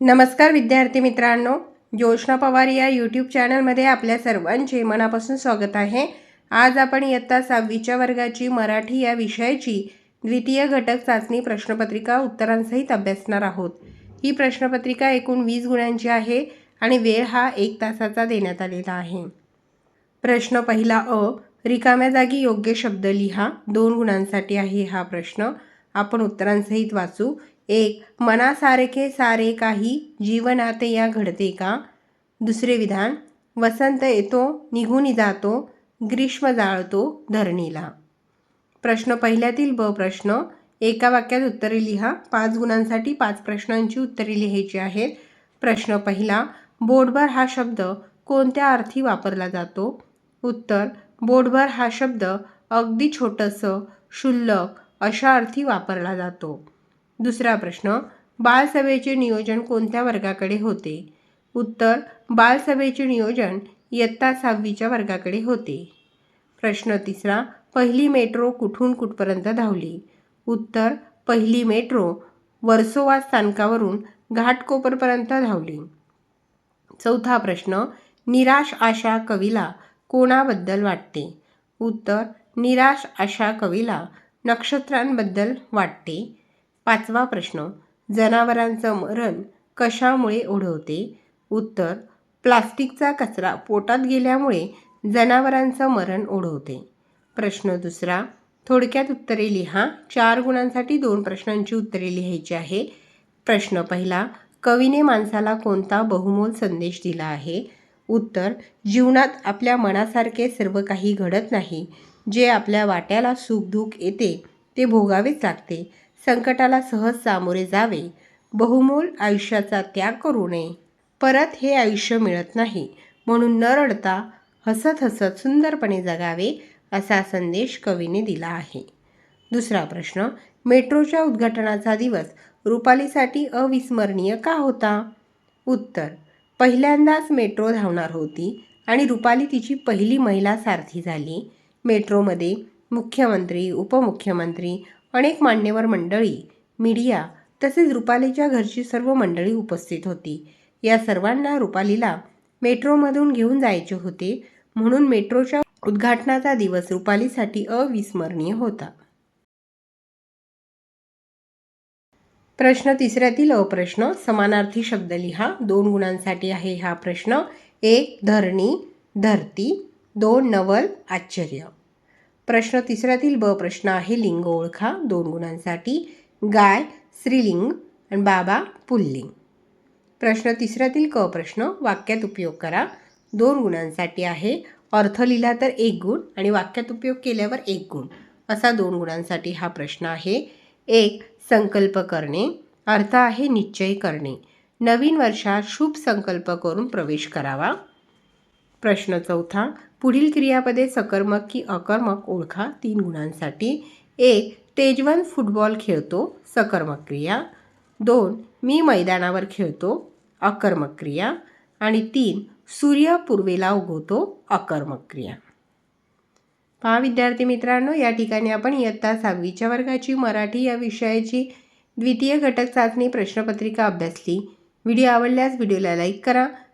नमस्कार विद्यार्थी मित्रांनो ज्योष्णा पवार या यूट्यूब चॅनलमध्ये आपल्या सर्वांचे मनापासून स्वागत आहे. आज आपण इयत्ता सहावीच्या वर्गाची मराठी या विषयाची द्वितीय घटक चाचणी प्रश्नपत्रिका उत्तरांसहित अभ्यासणार आहोत. ही प्रश्नपत्रिका एकूण वीस गुणांची आहे आणि वेळ हा एक तासाचा देण्यात आलेला आहे. प्रश्न पहिला अ रिकाम्या जागी योग्य शब्द लिहा. दोन गुणांसाठी आहे हा प्रश्न. आपण उत्तरांसहित वाचू. एक मनासारखे सारे काही जीवनात या घडते का? दुसरे विधान वसंत येतो निघून जातो ग्रीष्म जाळतो धरणीला. प्रश्न पहिल्यातील ब प्रश्न. एका वाक्यात उत्तरे लिहा. पाच गुणांसाठी पाच प्रश्नांची उत्तरे लिहायची आहेत. प्रश्न पहिला बोटभर हा शब्द कोणत्या अर्थी वापरला जातो? उत्तर बोटभर हा शब्द अगदी छोटंसं क्षुल्लक अशा अर्थी वापरला जातो. दुसरा प्रश्न बालसभेचे नियोजन कोणत्या वर्गाकडे होते? उत्तर बालसभेचे नियोजन इयत्ता सहावीच्या वर्गाकडे होते. प्रश्न तिसरा पहिली मेट्रो कुठून कुठपर्यंत धावली? उत्तर पहिली मेट्रो वर्सोवा स्थानकावरून घाटकोपरपर्यंत धावली. चौथा प्रश्न निराश आशा कवीला कोणाबद्दल वाटते? उत्तर निराश आशा कवीला नक्षत्रांबद्दल वाटते. पाचवा प्रश्न जनावरांचं मरण कशामुळे ओढवते? उत्तर प्लास्टिकचा कचरा पोटात गेल्यामुळे जनावरांचं मरण ओढवते. प्रश्न दुसरा थोडक्यात उत्तरे लिहा. चार गुणांसाठी दोन प्रश्नांची उत्तरे लिहायची आहे. प्रश्न पहिला कवीने माणसाला कोणता बहुमोल संदेश दिला आहे? उत्तर जीवनात आपल्या मनासारखे सर्व काही घडत नाही. जे आपल्या वाट्याला सुखदुःख येते ते भोगावेच लागते. संकटाला सहज सामोरे जावे. बहुमोल आयुष्याचा त्याग करू नये. परत हे आयुष्य मिळत नाही. म्हणून न रडता हसत हसत सुंदरपणे जगावे असा संदेश कवीने दिला आहे. दुसरा प्रश्न मेट्रोच्या उद्घाटनाचा दिवस रुपालीसाठी अविस्मरणीय का होता? उत्तर पहिल्यांदाच मेट्रो धावणार होती आणि रुपाली तिची पहिली महिला सारथी झाली. मेट्रोमध्ये मुख्यमंत्री उपमुख्यमंत्री अनेक मान्यवर मंडळी मीडिया तसेच रुपालीच्या घरची सर्व मंडळी उपस्थित होती. या सर्वांना रुपालीला मेट्रोमधून घेऊन जायचे होते म्हणून मेट्रोच्या उद्घाटनाचा दिवस रुपालीसाठी अविस्मरणीय होता. प्रश्न तिसऱ्यातील अप्रश्न समानार्थी शब्द लिहा. दोन गुणांसाठी आहे हा प्रश्न. एक धरणी धरती. दोन नवल आश्चर्य. प्रश्न तिसऱ्यातील ब प्रश्न आहे लिंग ओळखा दोन गुणांसाठी गाय स्त्रीलिंग आणि बाबा पुल्लिंग. प्रश्न तिसऱ्यातील क प्रश्न वाक्यात उपयोग करा. दोन गुणांसाठी आहे अर्थ लिहिला तर एक गुण आणि वाक्यात उपयोग केल्यावर एक गुण. असा दोन गुणांसाठी हा प्रश्न आहे. एक संकल्प करणे. अर्थ आहे निश्चय करणे. नवीन वर्षात शुभ संकल्प करून प्रवेश करावा. प्रश्न चौथा पुढील क्रियापदे सकर्मक की अकर्मक ओळखा तीन गुणांसाठी. एक तेजवन फुटबॉल खेळतो सकर्मक क्रिया. दोन मी मैदानावर खेळतो अकर्मक क्रिया. आणि तीन सूर्य पूर्वेला उगवतो अकर्मक क्रिया. पहा विद्यार्थी मित्रांनो या ठिकाणी आपण इयत्ता सहावीच्या वर्गाची मराठी या विषयाची द्वितीय घटक चाचणी प्रश्नपत्रिका अभ्यासली. व्हिडिओ आवडल्यास व्हिडिओला लाईक करा